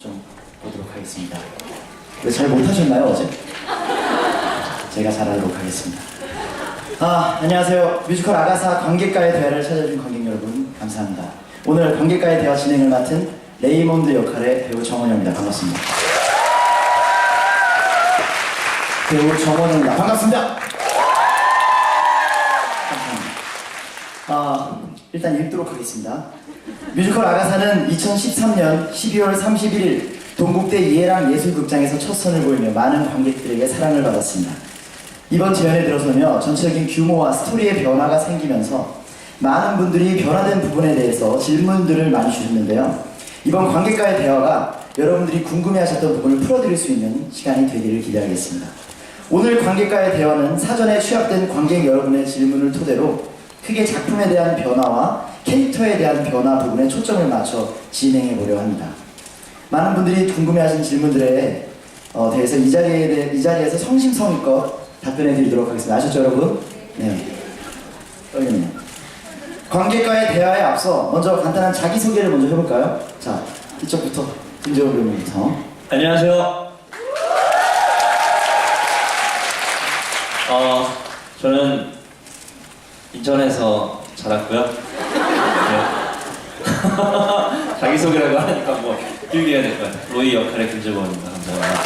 좀 보도록 하겠습니다. 왜 잘 못하셨나요 어제? 제가 잘하도록 하겠습니다. 아 안녕하세요. 뮤지컬 아가사 관객과의 대화를 찾아준 관객 여러분 감사합니다. 오늘 관객과의 대화 진행을 맡은 레이몬드 역할의 배우 정원영입니다. 반갑습니다. 배우 정원영입니다. 반갑습니다. 감사합니다. 아, 일단 읽도록 하겠습니다. 뮤지컬 아가사는 2013년 12월 31일 동국대 이해랑 예술극장에서 첫 선을 보이며 많은 관객들에게 사랑을 받았습니다. 이번 재연에 들어서며 전체적인 규모와 스토리의 변화가 생기면서 많은 분들이 변화된 부분에 대해서 질문들을 많이 주셨는데요. 이번 관객과의 대화가 여러분들이 궁금해하셨던 부분을 풀어드릴 수 있는 시간이 되기를 기대하겠습니다. 오늘 관객과의 대화는 사전에 취합된 관객 여러분의 질문을 토대로 크게 작품에 대한 변화와 캐릭터에 대한 변화 부분에 초점을 맞춰 진행해 보려 합니다. 많은 분들이 궁금해하신 질문들에 어, 대해서 이 자리에 대- 이 자리에서 성심성의껏 답변해 드리도록 하겠습니다. 아셨죠, 여러분? 네. 떨리네요. 관객과의 대화에 앞서 먼저 간단한 자기 소개를 먼저 해볼까요? 자, 이쪽부터 김재호 배우님부터. 안녕하세요. 어, 저는 인천에서 자랐고요. 네. 자기소개라고 하니까 뭐 길게 해야 될 것 같아요. 로이 역할의 김재범입니다. 감사합니다.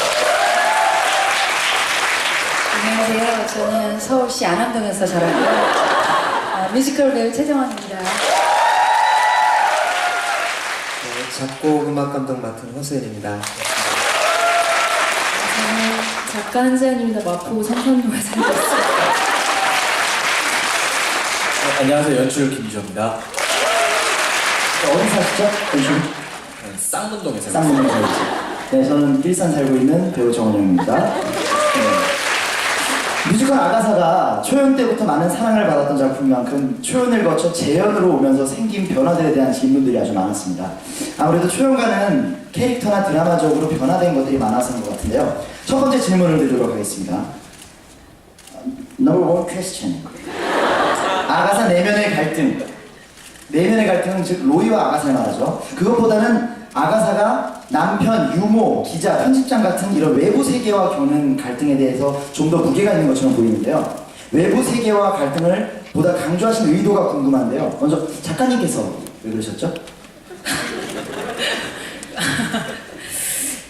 안녕하세요. 저는 서울시 안암동에서 자랐고요. 아, 뮤지컬 배우 최정원입니다. 네, 작곡 음악 감독 맡은 허수연입니다. 저는 작가 한세연입니다. 마포 삼산동에 살고 있어요. 안녕하세요 연출 김주호입니다. 어디 사시죠? 대충. 네, 쌍문동에서 쌍문동 살고 네, 저는 일산 살고 있는 배우 정원영입니다. 네. 뮤지컬 아가사가 초연 때부터 많은 사랑을 받았던 작품인 만큼 초연을 거쳐 재연으로 오면서 생긴 변화들에 대한 질문들이 아주 많았습니다. 아무래도 초연과는 캐릭터나 드라마적으로 변화된 것들이 많아서인 것 같은데요. 첫 번째 질문을 드리도록 하겠습니다. Number one question. 아가사 내면의 갈등. 내면의 갈등은 즉 로이와 아가사를 말하죠. 그것보다는 아가사가 남편, 유모, 기자, 편집장 같은 이런 외부 세계와 겪는 갈등에 대해서 좀 더 무게가 있는 것처럼 보이는데요. 외부 세계와 갈등을 보다 강조하신 의도가 궁금한데요. 먼저 작가님께서 왜 그러셨죠?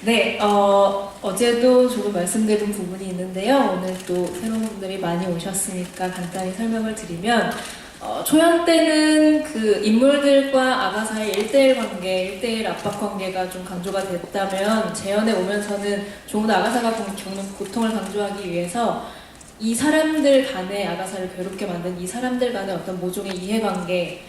네, 어, 어제도 조금 말씀드린 부분이 있는데요. 오늘 또 새로운 분들이 많이 오셨으니까 간단히 설명을 드리면, 어, 초연 때는 그 인물들과 아가사의 1대1 관계, 1대1 압박 관계가 좀 강조가 됐다면, 재연에 오면서는 조금 더 아가사가 겪는 고통을 강조하기 위해서 이 사람들 간의 아가사를 괴롭게 만든 이 사람들 간의 어떤 모종의 이해관계,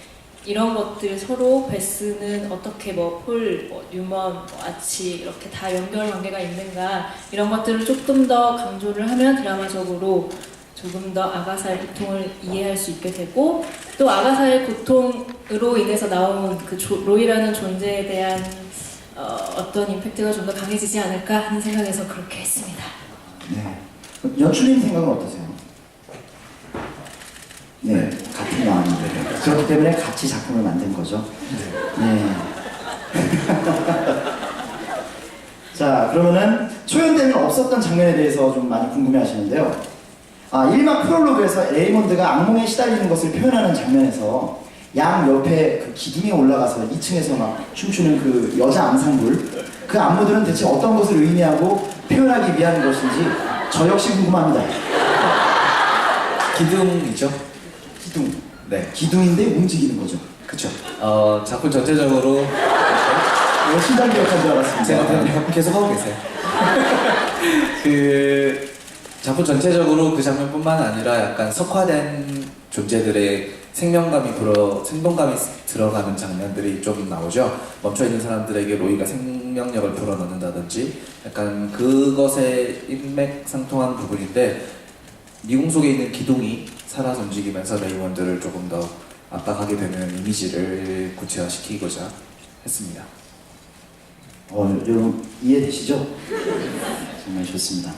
이런 것들 서로 베스는 어떻게 뭐 폴, 뭐 뉴먼, 뭐 아치 이렇게 다 연결 관계가 있는가 이런 것들을 조금 더 강조를 하면 드라마적으로 조금 더 아가사의 고통을 이해할 수 있게 되고 또 아가사의 고통으로 인해서 나온 그 조- 로이라는 존재에 대한 어, 떤 임팩트가 좀 더 강해지지 않을까 하는 생각에서 그렇게 했습니다. 네. 연출님 생각은 어떠세요? 네, 같은 마음인데 그렇기 때문에 같이 작품을 만든 거죠. 네. 자, 그러면은 초연 때는 없었던 장면에 대해서 좀 많이 궁금해하시는데요. 아, 1막 프롤로그에서 레이몬드가 악몽에 시달리는 것을 표현하는 장면에서 양 옆에 그 기둥에 올라가서 2층에서 막 춤추는 그 여자 앙상블 그 안무들은 대체 어떤 것을 의미하고 표현하기 위한 것인지 저 역시 궁금합니다. 기둥이죠. 기둥. 네. 기둥인데 움직이는 거죠. 그쵸? 어, 작품 전체적으로 신장 기억한 줄 알았습니다. 제가 그냥 계속 하고 계세요. 그 작품 전체적으로 그 장면뿐만 아니라 약간 석화된 존재들의 생명감이 불어 생동감이 들어가는 장면들이 좀 나오죠. 멈춰 있는 사람들에게 로이가 생명력을 불어넣는다든지 약간 그것에 인맥상통한 부분인데 미궁 속에 있는 기둥이 살아서 움직이면서 레이먼드를 조금 더 압박하게 되는 이미지를 구체화시키고자 했습니다. 어, 여러분 이해되시죠? 정말 좋습니다.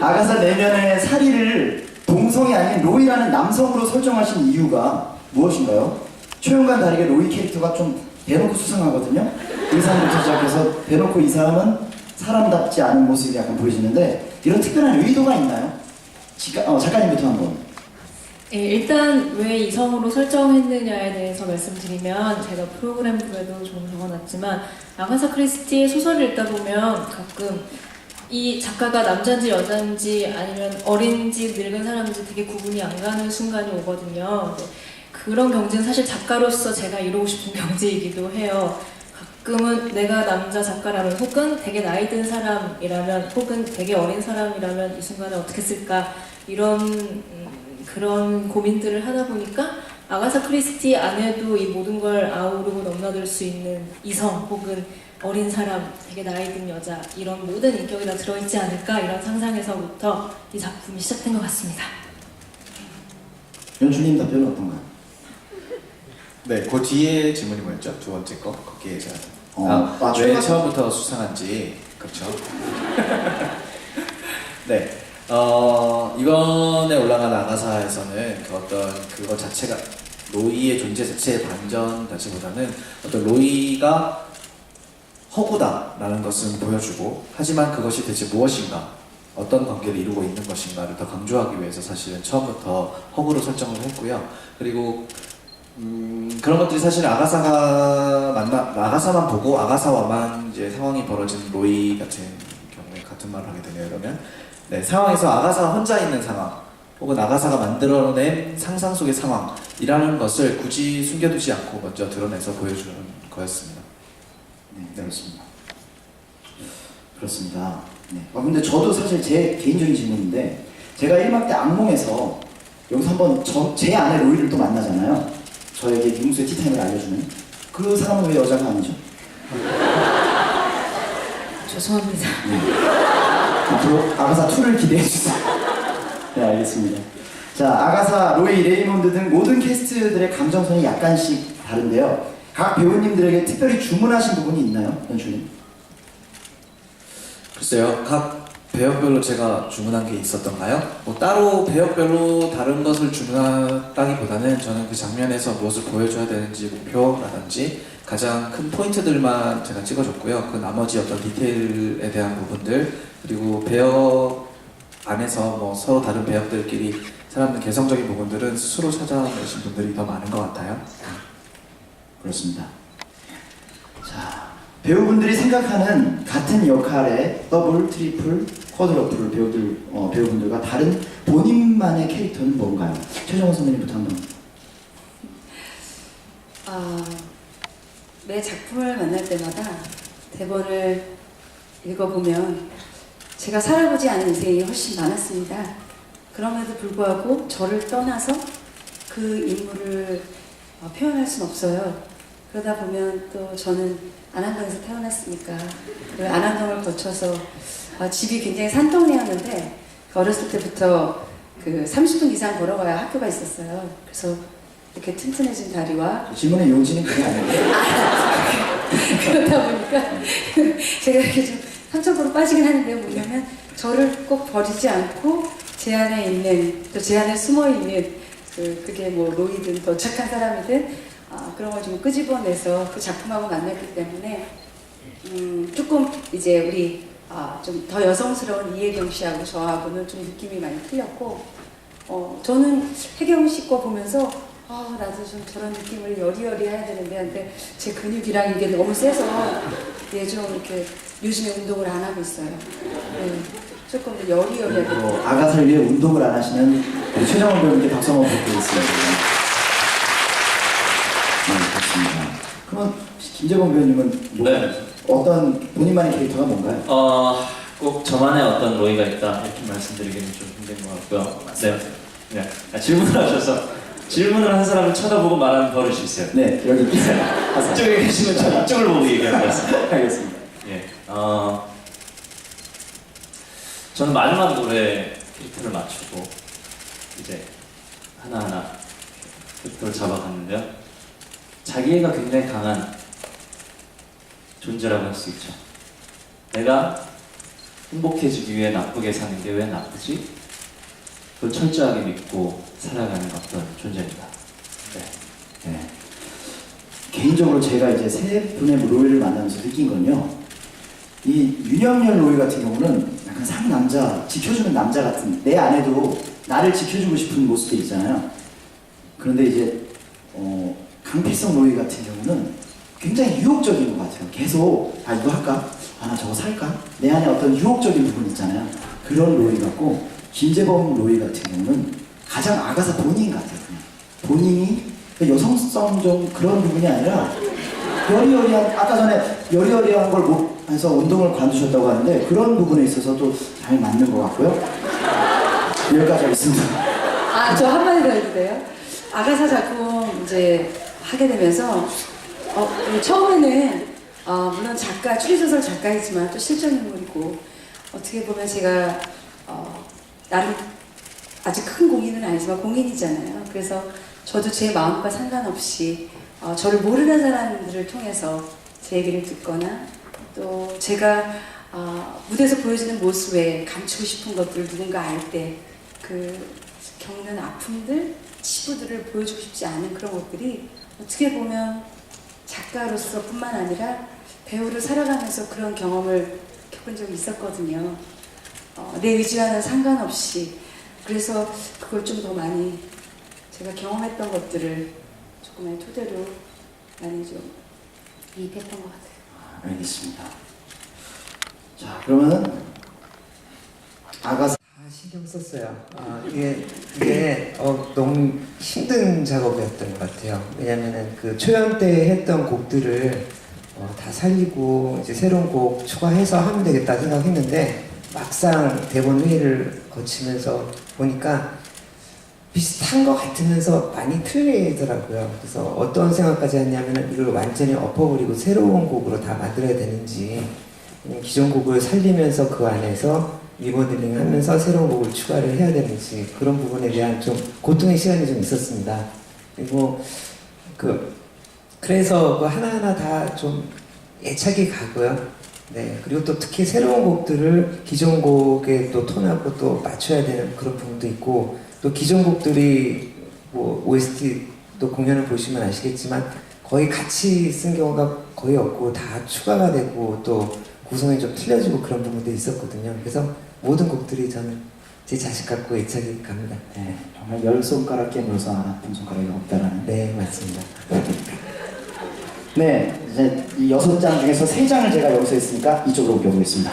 아가사 내면의 사리를 동성이 아닌 로이라는 남성으로 설정하신 이유가 무엇인가요? 초연과는 다르게 로이 캐릭터가 좀 대놓고 수상하거든요. 의상부터 시작해서 대놓고 이 사람은 사람답지 않은 모습이 약간 보여지는데 이런 특별한 의도가 있나요? 지가, 어, 작가님부터 한번. 예, 일단 왜 이성으로 설정했느냐에 대해서 말씀드리면 제가 프로그램부에도 좀 적어놨지만 아가사 크리스티의 소설을 읽다 보면 가끔 이 작가가 남자인지 여자인지 아니면 어린지 늙은 사람인지 되게 구분이 안 가는 순간이 오거든요. 그런 경지는 사실 작가로서 제가 이루고 싶은 경지이기도 해요. 가끔은 내가 남자 작가라면 혹은 되게 나이 든 사람이라면 혹은 되게 어린 사람이라면 이 순간을 어떻게 쓸까 이런 음, 그런 고민들을 하다 보니까 아가사 크리스티 안에도 이 모든 걸 아우르고 넘나들 수 있는 이성 혹은 어린 사람, 되게 나이 든 여자 이런 모든 인격이 다 들어있지 않을까 이런 상상에서부터 이 작품이 시작된 것 같습니다. 연출님 답변은 어떤가요? 네, 그 뒤에 질문이 뭐였죠? 두 번째 거 거기에 제가 어, 아, 아, 왜 추가- 처음부터 수상한지 그렇죠. 네, 어, 이번에 올라간 아가사에서는 그 어떤 그거 자체가 로이의 존재 자체의 반전다기보다는 어떤 로이가 허구다라는 것은 보여주고 하지만 그것이 대체 무엇인가 어떤 관계를 이루고 있는 것인가를 더 강조하기 위해서 사실은 처음부터 허구로 설정을 했고요. 그리고 음, 그런 것들이 사실 아가사가 만나 아가사만 보고 아가사와만 이제 상황이 벌어진 로이 같은 경우에 같은 말을 하게 되네요. 그러면 네, 상황에서 아가사가 혼자 있는 상황 혹은 아가사가 만들어낸 상상 속의 상황이라는 것을 굳이 숨겨두지 않고 먼저 드러내서 보여주는 거였습니다. 네, 그렇습니다. 그렇습니다. 네. 아, 근데 저도 사실 제 개인적인 질문인데 제가 1막 때 악몽에서 여기서 한번 저, 제 안에 로이를 또 만나잖아요. 저에게 빙수의 티타임을 알려주는 그 사람은 왜 여자가 아니죠? 죄송합니다. 앞으로 아가사 2를 기대해 주세요. 네, 알겠습니다. 자, 아가사, 로이, 레이몬드 등 모든 캐스트들의 감정선이 약간씩 다른데요. 각 배우님들에게 특별히 주문하신 부분이 있나요, 연출님? 글쎄요, 각 배역별로 제가 주문한 게 있었던가요? 뭐 따로 배역별로 다른 것을 주문하다기보다는 저는 그 장면에서 무엇을 보여줘야 되는지 목표라든지 가장 큰 포인트들만 제가 찍어줬고요. 그 나머지 어떤 디테일에 대한 부분들 그리고 배역 안에서 뭐 서로 다른 배역들끼리 사람들 개성적인 부분들은 스스로 찾아내신 분들이 더 많은 것 같아요. 그렇습니다. 자, 배우분들이 생각하는 같은 역할의 더블, 트리플, 쿼드러플 배우들, 어, 배우분들과 다른 본인만의 캐릭터는 뭔가요? 최정원 선배님부터 한번. 아, 매 작품을 만날 때마다 대본을 읽어보면 제가 살아보지 않은 인생이 훨씬 많았습니다. 그럼에도 불구하고 저를 떠나서 그 인물을 어, 표현할 수는 없어요. 그러다 보면 또 저는 안암동에서 태어났으니까 그 안암동을 거쳐서 아, 집이 굉장히 산동네였는데 어렸을 때부터 그 30분 이상 걸어가야 학교가 있었어요. 그래서 이렇게 튼튼해진 다리와 질문의 요지는 그게 아니에요. 그러다 보니까 제가 이렇게 좀 상처로 빠지긴 하는데 뭐냐면 저를 꼭 버리지 않고 제 안에 있는 또 제 안에 숨어 있는 그 그게 뭐 로이든 더 착한 사람이든 아, 그런 걸 좀 끄집어내서 그 작품하고 만났기 때문에 음, 조금 이제 우리 아, 좀 더 여성스러운 이혜경 씨하고 저하고는 좀 느낌이 많이 틀렸고 어, 저는 혜경 씨 거 보면서 아, 나도 좀 저런 느낌을 여리여리 해야 되는데 근데 제 근육이랑 이게 너무 세서 예, 좀 이렇게 요즘에 운동을 안 하고 있어요. 네, 조금 더 여리여리하게 뭐 아가사를 위해 운동을 안 하시는 최정원 배우님께 박수 한번 부탁드리겠습니다. 그렇습니다. 그러면 김재범 배우님은 뭐 네. 어떤 본인만의 캐릭터가 뭔가요? 어, 꼭 저만의 어떤 로이가 있다 이렇게 말씀드리기는 좀 힘든 것 같고요. 네. 네. 아, 질문을 하셔서 질문을 한 사람을 쳐다보고 말하는 버릇이 있어요. 네, 여기 있어요. 하세요. 이쪽에 계시면 저 이쪽을 보고 얘기할 것 같습니다. 알겠습니다. 예. 어, 저는 마지막 노래 캐릭터를 맞추고 이제 하나하나 캐릭터를 잡아갔는데요. 자기애가 굉장히 강한 존재라고 할 수 있죠. 내가 행복해지기 위해 나쁘게 사는 게 왜 나쁘지? 그걸 철저하게 믿고 살아가는 어떤 존재입니다. 네. 네. 개인적으로 제가 이제 세 분의 로이를 만나면서 느낀 건요. 이 윤영열 로이 같은 경우는 약간 상남자, 지켜주는 남자 같은 내 안에도 나를 지켜주고 싶은 모습도 있잖아요. 그런데 이제 어, 강필성 로이 같은 경우는 굉장히 유혹적인 것 같아요. 계속 아 이거 할까? 아 나 저거 살까? 내 안에 어떤 유혹적인 부분 있잖아요. 그런 로이 같고 김재범 로이 같은 경우는 가장 아가사 본인 같아요. 그냥. 본인이 그 여성성 좀 그런 부분이 아니라 여리여리한 아까 전에 여리여리한 걸 못 해서 운동을 관두셨다고 하는데 그런 부분에 있어서도 잘 맞는 것 같고요. 여기까지 하겠습니다. 아, 저 한마디 더 해도 돼요? 아가사 작품 이제 하게 되면서, 어, 처음에는, 어, 물론 작가, 추리소설 작가이지만 또 실존 인물이고, 어떻게 보면 제가, 어, 나름 아주 큰 공인은 아니지만 공인이잖아요. 그래서 저도 제 마음과 상관없이, 어, 저를 모르는 사람들을 통해서 제 얘기를 듣거나, 또 제가, 어, 무대에서 보여지는 모습에 감추고 싶은 것들을 누군가 알 때, 그 겪는 아픔들, 치부들을 보여주고 싶지 않은 그런 것들이 어떻게 보면 작가로서 뿐만 아니라 배우를 살아가면서 그런 경험을 겪은 적이 있었거든요. 어, 내 의지와는 상관없이. 그래서 그걸 좀 더 많이 제가 경험했던 것들을 조금의 토대로 많이 좀 이입했던 것 같아요. 알겠습니다. 자 그러면은 아가사 다 신경 썼어요. 아, 이게 이게 어, 너무 힘든 작업이었던 것 같아요. 왜냐면은 그 초연 때 했던 곡들을 어, 다 살리고 이제 새로운 곡 추가해서 하면 되겠다 생각했는데 막상 대본 회의를 거치면서 보니까 비슷한 것 같으면서 많이 틀리더라고요. 그래서 어떤 생각까지 했냐면은 이걸 완전히 엎어버리고 새로운 곡으로 다 만들어야 되는지 기존 곡을 살리면서 그 안에서 리모델링 하면서 새로운 곡을 추가를 해야 되는지 그런 부분에 대한 좀 고통의 시간이 좀 있었습니다. 그리고 그 그래서 그 하나하나 다 좀 애착이 가고요. 네 그리고 또 특히 새로운 곡들을 기존 곡에 또 톤하고 또 맞춰야 되는 그런 부분도 있고 또 기존 곡들이 뭐 OST 또 공연을 보시면 아시겠지만 거의 같이 쓴 경우가 거의 없고 다 추가가 되고 또 구성이 좀 틀려지고 그런 부분도 있었거든요. 그래서 모든 곡들이 저는 제 자식 같고 애착이 갑니다. 네, 정말 열 손가락 깨물어서 안 아픈 손가락이 없다라는. 네, 맞습니다. 네, 이제 이 여섯 장 중에서 세 장을 제가 여기서 했으니까 이쪽으로 옮겨보겠습니다.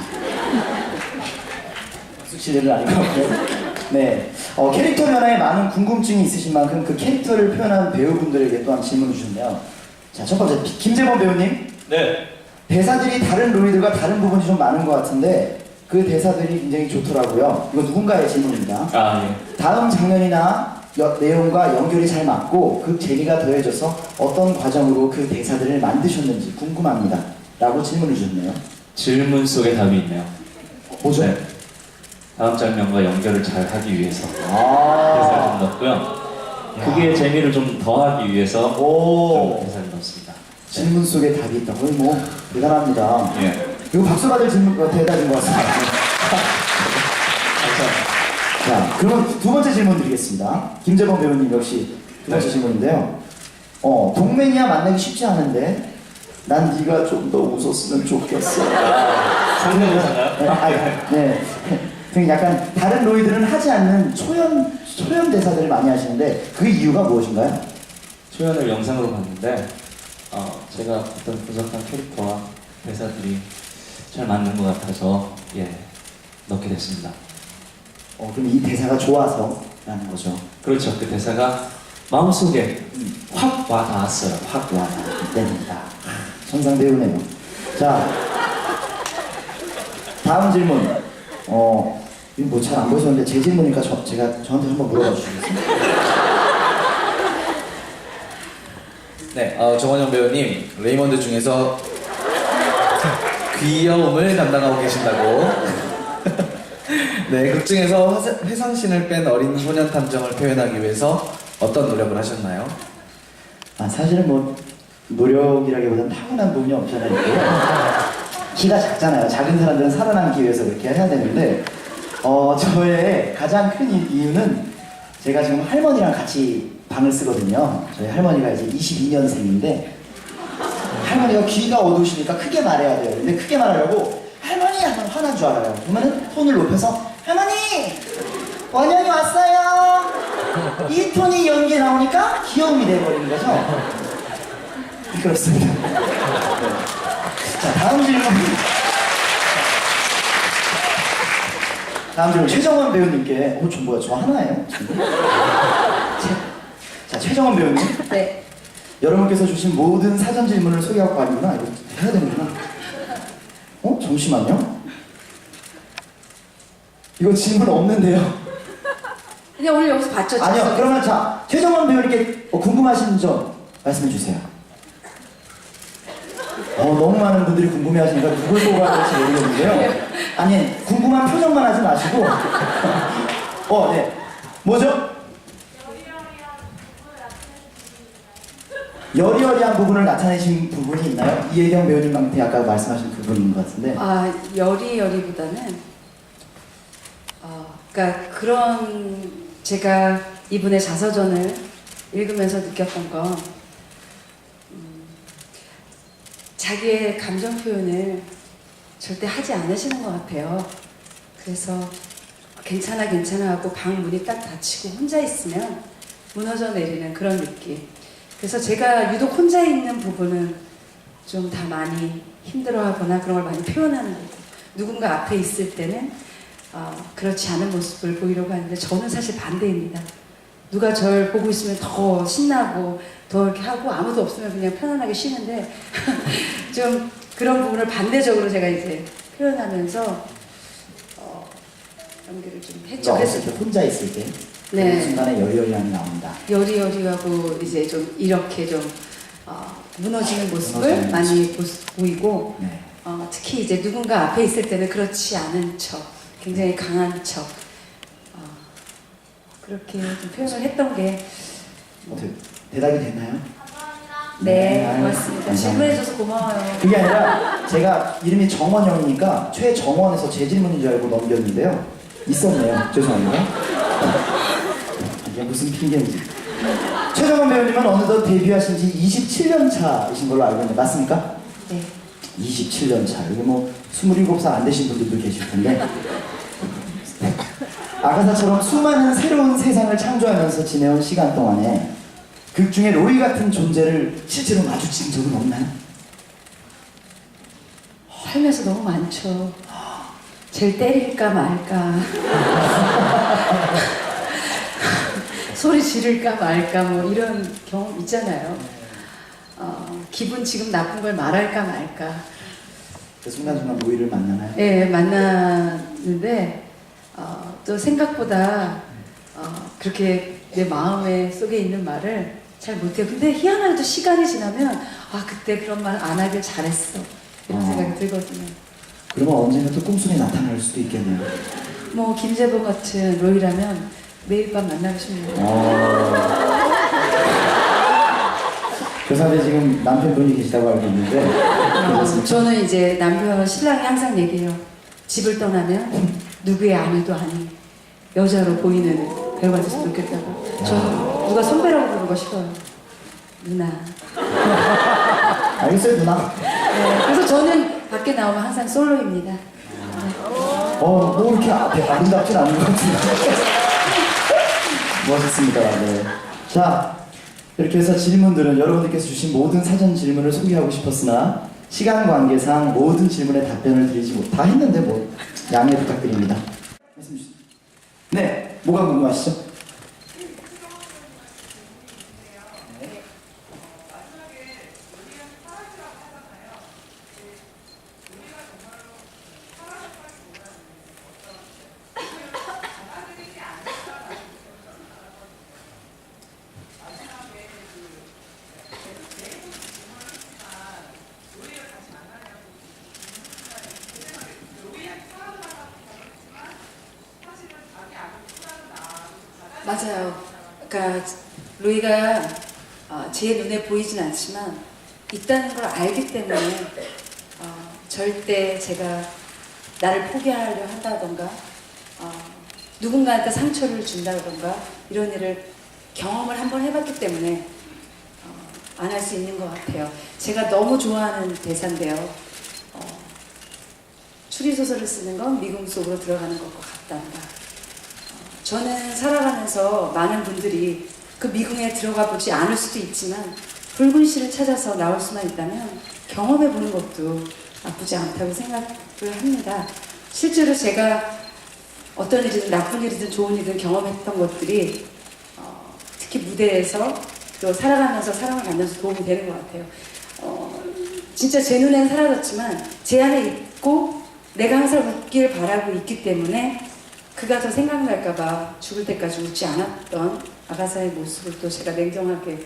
숙취를 아닌 것 같고요. 네, 어, 캐릭터 변화에 많은 궁금증이 있으신 만큼 그 캐릭터를 표현한 배우분들에게 또한 질문을 주셨네요. 자, 첫 번째 비- 김재범 배우님. 네. 대사들이 다른 로이들과 다른 부분이 좀 많은 것 같은데 그 대사들이 굉장히 좋더라고요. 이거 누군가의 질문입니다. 아 예. 다음 장면이나 여- 내용과 연결이 잘 맞고 그 재미가 더해져서 어떤 과정으로 그 대사들을 만드셨는지 궁금합니다. 라고 질문을 주셨네요. 질문 속에 답이 있네요. 뭐죠? 네. 다음 장면과 연결을 잘 하기 위해서 대사를 아, 좀 넣었고요. 그게 재미를 좀 더하기 위해서 오, 좀 대사를 넣었습니다. 질문 속에 답이 있다. 거의 뭐 대단합니다. 예. 이거 박수 받을 질문 어, 대답인 것 같습니다. 자, 그럼 두 번째 질문 드리겠습니다. 김재범 배우님 역시 두 번째 네. 질문인데요. 어, 동맹이야 만나기 쉽지 않은데 난 네가 좀 더 웃었으면 좋겠어. 상대모사인가요? 네, 아니, 네. 그 약간 다른 로이들은 하지 않는 초연 초연 대사들을 많이 하시는데 그 이유가 무엇인가요? 초연을 영상으로 봤는데 어, 제가 어떤 분석한 캐릭터와 대사들이 잘 맞는 것 같아서 예 넣게 됐습니다. 어, 그럼 이 대사가 좋아서라는 거죠. 그렇죠. 그 대사가 마음속에 확 와닿았어요. 확 와. 됩니다. 천상 배우네요. 자, 다음 질문. 어, 이거 뭐 잘 안 보셨는데 제 질문이니까 저, 제가 저한테 한번 물어봐 주시겠어요? 네, 어, 정원영 배우님 레이먼드 중에서 귀여움을 담당하고 계신다고. 네, 극 중에서 회상신을 뺀 어린 소년 탐정을 표현하기 위해서 어떤 노력을 하셨나요? 아, 사실은 뭐 노력이라기보다는 타고난 부분이 없잖아요. 키가 작잖아요. 작은 사람들은 살아남기 위해서 그렇게 해야 되는데 어, 저의 가장 큰 이- 이유는 제가 지금 할머니랑 같이 방을 쓰거든요. 저희 할머니가 이제 22년생인데 할머니가 귀가 어두우시니까 크게 말해야 돼요. 근데 크게 말하려고 할머니 하면 화난 줄 알아요. 그러면은 톤을 높여서 할머니 원영이 왔어요. 이 톤이 연기에 나오니까 귀여움이 돼버리는 거죠. 그렇습니다. 네. 자 다음 질문. 다음 질문 최정원 배우님께 어, 저 뭐야 저 하나예요? 자 최정원 배우님 네. 여러분께서 주신 모든 사전 질문을 소개하고 가는구나 이거 해야 되는구나 어? 잠시만요 이거 질문 없는데요 그냥 오늘 여기서 봤죠? 아니요? 그러면 자 최정원 배우님께 어, 궁금하신 점 말씀해 주세요 어 너무 많은 분들이 궁금해 하시니까 누굴 뽑아야 될지 모르겠는데요 아니 궁금한 표정만 하지 마시고 어 네 뭐죠? 여리여리한 부분을 나타내신 부분이 있나요? 이혜경 배우님한테 아까 말씀하신 부분인 것 같은데 아 여리여리보다는 어, 그러니까 그런 제가 이분의 자서전을 읽으면서 느꼈던 건 음, 자기의 감정 표현을 절대 하지 않으시는 것 같아요. 그래서 괜찮아 괜찮아 하고 방 문이 딱 닫히고 혼자 있으면 무너져 내리는 그런 느낌. 그래서 제가 유독 혼자 있는 부분은 좀 다 많이 힘들어하거나 그런 걸 많이 표현하는 거고 누군가 앞에 있을 때는 어, 그렇지 않은 모습을 보이려고 하는데 저는 사실 반대입니다. 누가 절 보고 있으면 더 신나고 더 이렇게 하고 아무도 없으면 그냥 편안하게 쉬는데 좀 그런 부분을 반대적으로 제가 이제 표현하면서 어, 연기를 좀 했죠. 그러니까 혼자 있을 때 네. 그 순간에 여리여리함이 나온다 여리여리하고 이제 좀 이렇게 좀 어, 무너지는 모습을 무너지는 많이 보, 보이고 네. 어, 특히 이제 누군가 앞에 있을 때는 그렇지 않은 척, 굉장히 강한 척 어, 그렇게 좀 표현을 했던 게 어떻게 대답이 됐나요? 네, 아유, 고맙습니다. 감사합니다. 질문해줘서 고마워요. 그게 아니라 제가 이름이 정원영이니까 최정원에서 제 질문인 줄 알고 넘겼는데요 있었네요 죄송합니다 이게 무슨 핑계인지 최정원 배우님은 어느덧 데뷔하신 지 27년 차이신 걸로 알고 있는데 맞습니까? 네. 27년 차. 여기 뭐 27살 안 되신 분들도 계실 텐데. 아가사처럼 수많은 새로운 세상을 창조하면서 지내온 시간 동안에 극 중에 로이 같은 존재를 실제로 마주친 적은 없나요? 살면서 너무 많죠. 쟤를 때릴까 말까. 소리 지를까 말까 뭐 이런 경험 있잖아요. 어, 기분 지금 나쁜 걸 말할까 말까. 그 순간순간 로이를 만나나요? 예, 만났는데 어, 또 생각보다 어, 그렇게 내 마음에 속에 있는 말을 잘 못해요. 근데 희한하게도 시간이 지나면 아 그때 그런 말 안 하길 잘했어 이런 어. 생각이 들거든요. 그러면 언젠가 또 꿈속에 나타날 수도 있겠네요. 뭐 김재범 같은 로이라면 매일 밤 만나고 싶네요. 교사대 지금 남편분이 계시다고 알고 있는데 어? 저는 이제 남편 신랑이 항상 얘기해요. 집을 떠나면 누구의 아내도 아닌 여자로 보이는 배우가 됐으면 좋겠다고. 저는 누가 선배라고 부르는 거 싫어요. 누나. 알겠어요 누나. 네, 그래서 저는 밖에 나오면 항상 솔로입니다. 어, 뭐 이렇게 앞에 아름답진 않은 것 같은데. 멋있습니다. 네. 자, 이렇게 해서 질문들은 여러분들께서 주신 모든 사전 질문을 소개하고 싶었으나 시간 관계상 모든 질문에 답변을 드리지 못, 다 했는데 뭐 양해 부탁드립니다. 네, 뭐가 궁금하시죠? 맞아요. 그러니까 루이가 어, 제 눈에 보이진 않지만 있다는 걸 알기 때문에 어, 절대 제가 나를 포기하려 한다던가 어, 누군가한테 상처를 준다던가 이런 일을 경험을 한번 해봤기 때문에 어, 안할 수 있는 것 같아요. 제가 너무 좋아하는 대사인데요. 어, 추리소설을 쓰는 건 미궁 속으로 들어가는 것과 같단다. 어, 저는 살아가면서 많은 분들이 그 미궁에 들어가 보지 않을 수도 있지만 붉은 실을 찾아서 나올 수만 있다면 경험해 보는 것도 나쁘지 않다고 생각을 합니다. 실제로 제가 어떤 일이든 나쁜 일이든 좋은 일이든 경험했던 것들이 어, 특히 무대에서 또 살아가면서 사랑을 갖면서 도움이 되는 것 같아요. 어, 진짜 제 눈엔 사라졌지만 제 안에 있고 내가 항상 웃길 바라고 있기 때문에 그가 더 생각날까봐 죽을 때까지 웃지 않았던 아가사의 모습을 또 제가 냉정하게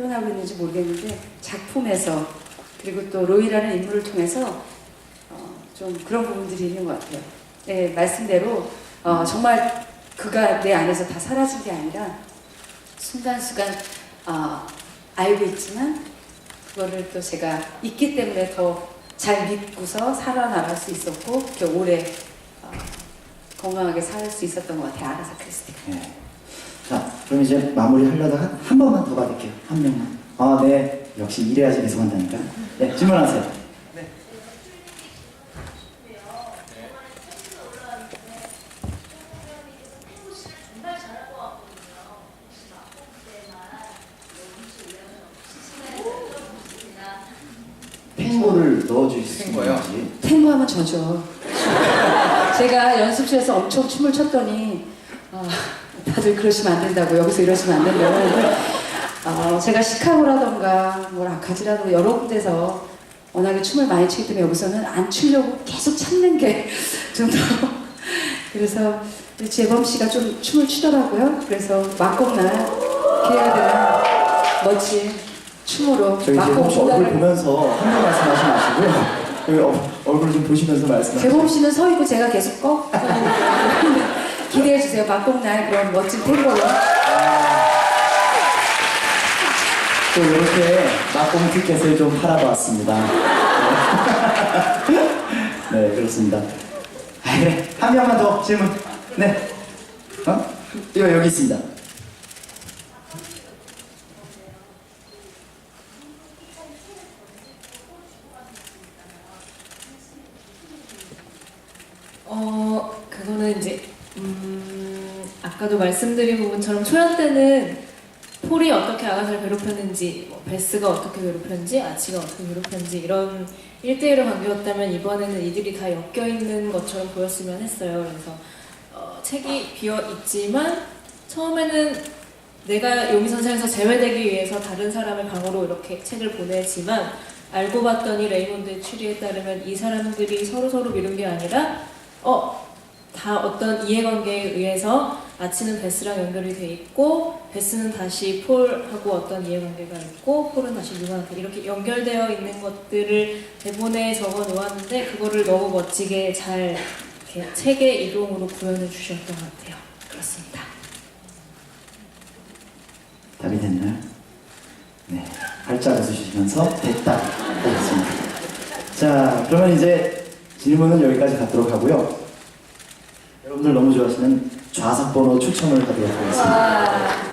표현하고 있는지 모르겠는데 작품에서 그리고 또 로이라는 인물을 통해서 어, 좀 그런 부분들이 있는 것 같아요. 네, 말씀대로 어, 정말 그가 내 안에서 다 사라진 게 아니라 순간순간 어, 알고 있지만 그거를 또 제가 있기 때문에 더 잘 믿고서 살아나갈 수 있었고 이렇게 오래 어, 건강하게 살 수 있었던 것 같아요. 아가사 크리스티가. 네. 자, 그럼 이제 마무리 하려다가 한, 한 번만 더 받을게요. 한 명만. 아, 네. 역시 이래야지 계속 한다니까. 네, 질문하세요. 탱고를 넣어주실 수 탱고요? 있는지. 탱고 하면 저죠. 제가 연습실에서 엄청 춤을 췄더니 아, 다들 그러시면 안 된다고 여기서 이러시면 안 된다고 어, 제가 시카고라던가 뭐 라카지라던가 여러 군데서 워낙에 춤을 많이 추기 때문에 여기서는 안 추려고 계속 참는 게 좀 더 그래서 재범 씨가 좀 춤을 추더라고요. 그래서 막곡날 기회가 되면 멋진 춤으로 혹시 얼굴 막곡 보면서 한번 말씀하지 마시고요. 여기 어, 얼굴 좀 보시면서 말씀하세요. 재범 씨는 서 있고 제가 계속 꺾 기대해 주세요. 막곡날 그런 멋진 탱고로. 또 이렇게 막공 티켓을 좀 팔아보았습니다. 네, 그렇습니다. 아, 그래. 한 명만 더 질문. 네. 어? 이거 여기 있습니다. 어, 그거는 이제, 음, 아까도 말씀드린 부분처럼 초연 때는 폴이 어떻게 아가사를 괴롭혔는지, 뭐 베스가 어떻게 괴롭혔는지, 아치가 어떻게 괴롭혔는지, 이런 1대1의 관계였다면 이번에는 이들이 다 엮여있는 것처럼 보였으면 했어요. 그래서, 어, 책이 비어 있지만, 처음에는 내가 용의 선생에서 제외되기 위해서 다른 사람을 방으로 이렇게 책을 보내지만, 알고 봤더니 레이몬드의 추리에 따르면 이 사람들이 서로서로 미룬 게 아니라 어, 다 어떤 이해관계에 의해서 아치는 베스랑 연결이 돼 있고 베스는 다시 폴하고 어떤 이해관계가 있고 폴은 다시 누구한테 이렇게 연결되어 있는 것들을 대본에 적어 놓았는데 그거를 너무 멋지게 잘 이렇게 책의 이동으로 구현해 주셨던 것 같아요. 그렇습니다. 답이 됐나요? 네. 활짝 웃으시면서 됐다. 됐습니다. 자, 그러면 이제 질문은 여기까지 갖도록 하고요. 여러분들 너무 좋아하시는 좌석 번호 추첨을 하도록 하겠습니다.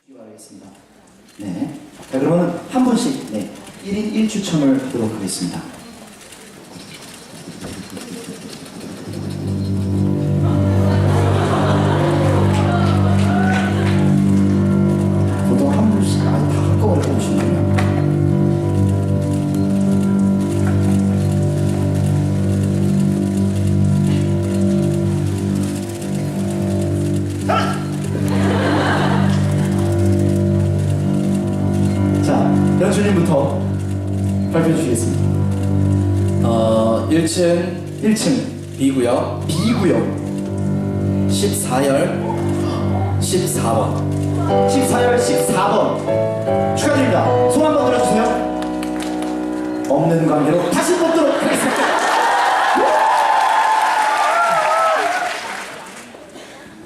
네. 자, 그러면 한 분씩 네. 1인 1추첨을 하도록 하겠습니다. 14열 14번 축하드립니다. 손 한번 들어주세요. 없는 관계로 다시 뽑도록 하겠습니다.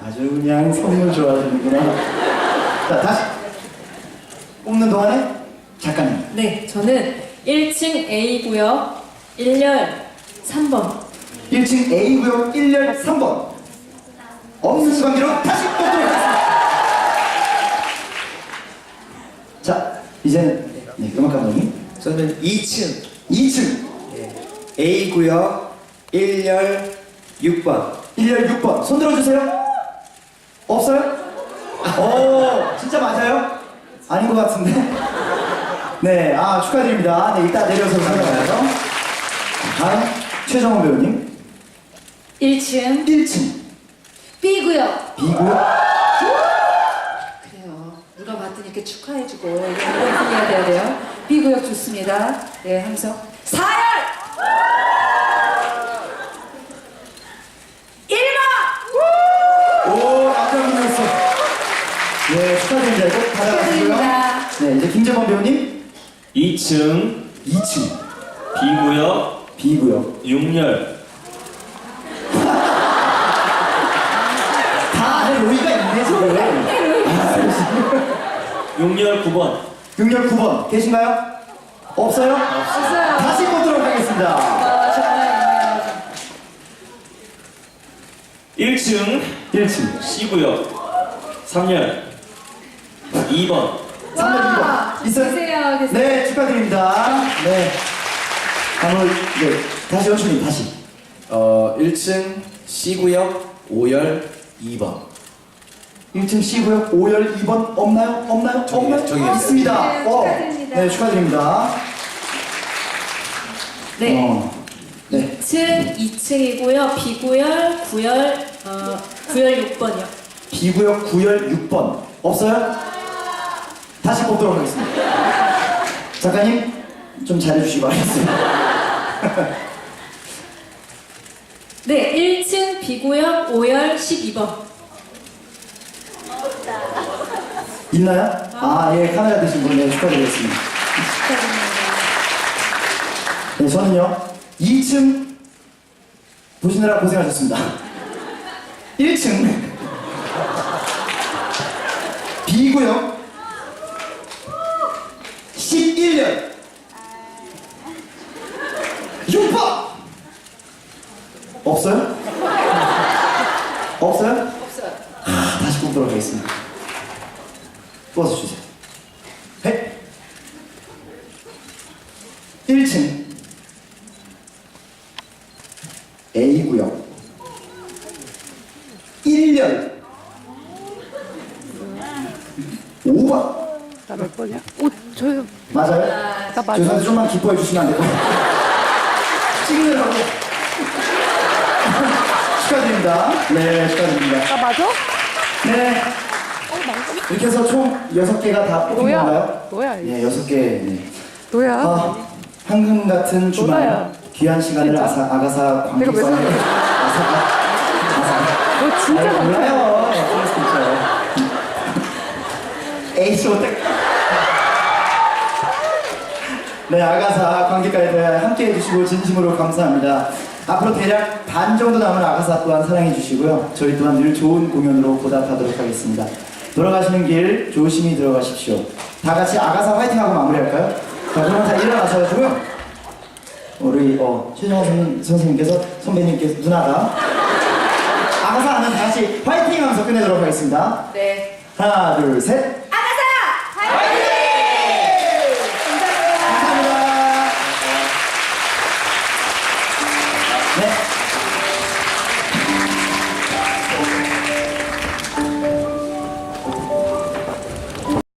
아주 그냥 선물 좋아하시는구나. 자, 다시 뽑는 동안에 작가님. 네, 저는 1층 A구역 1열 3번 1층 A구역 1열 3번 없는 관계로 다시 뽑도록 하겠습니다. 자, 이제는 네, 음악 감독님. 저는 2층 2층 예, A구역 1열 6번 1열 6번. 손 들어주세요. 없어요? 오, 진짜 맞아요? 아닌 것 같은데. 네, 아 축하드립니다. 네, 이따 내려서 설명해요. 다음 최정호 배우님. 1층 1층 B구역. B구역. 이렇게 축하해주고 이런 분이야 돼야 돼요. B구역 좋습니다. 네, 함성. 4열! 1번! 오, 깜짝 놀랐어. 네, 축하드립니다. 꼭 받아가시고요. 축하드립니다. 네, 이제 김재범 배우님. 2층 2층 B구역 B구역. 6열 다 안에 로이가 있네, 지금. 아, 6열 9번 6열 9번 계신가요? 없어요? 없어요. 다시 보도록 하겠습니다. 아, 정말 유명하죠. 1층 1층. C구역 3열 2번 3번, 2번. 있어요? 계세요, 계세요. 네, 축하드립니다. 네. 다음은, 네. 다시 연출님, 다시. 어 1층 C구역 5열 2번 1층 C구역 5열 2번 없나요? 없나요? 저기, 없나요? 저기 아, 있습니다. 네, 어. 축하드립니다. 네, 축하드립니다. 네. 어. 네. 2층, 2층이고요. B구열, 9열, 어, 9열 6번이요. B구역 9열 6번. 없어요? 다시 보도록 하겠습니다. 작가님, 좀 잘해주시기 바라겠습니다. 네, 1층 B구역 5열 12번. 있나요? 아, 예, 카메라 드신 분, 네, 축하드리겠습니다. 네, 저는요, 2층 보시느라 고생하셨습니다. 1층 B구역 11년 6번 없어요? 없어요? 없어요. 아, 다시 뽑도록 하겠습니다. 뽑아서 주세요. 네. 1층 A구역 1년 5번 나 몇 번이야? 오, 저요. 맞아요? 나 맞아. 기뻐해 주시면 안 될까요? 찍으려고 축하드립니다. 네, 축하드립니다. 나 맞아? 네. 이렇게 해서 총 6개가 다 뽑힌 뭐야? 건가요? 뭐야? 이게? 네, 6개. 네. 뭐야? 아, 황금 같은 주말 뭐야? 귀한 시간을 진짜. 아사, 아가사 내가 왜 관객과의 그래? 아사가 아사 너 진짜 맞아. 몰라요 그럴 수도 있죠 에이씨 어떡 네 아가사 관객과의 대화 함께 해주시고 진심으로 감사합니다. 앞으로 대략 반 정도 남은 아가사 또한 사랑해 주시고요. 저희 또한 늘 좋은 공연으로 보답하도록 하겠습니다. 돌아가시는 길 조심히 들어가십시오. 다 같이 아가사 화이팅 하고 마무리할까요? 자 그럼 다 일어나셔가지고요 우리 어, 선생님, 선생님께서 선배님께서 누나가 아가사 하면 다 같이 화이팅 하면서 끝내도록 하겠습니다. 네. 하나 둘 셋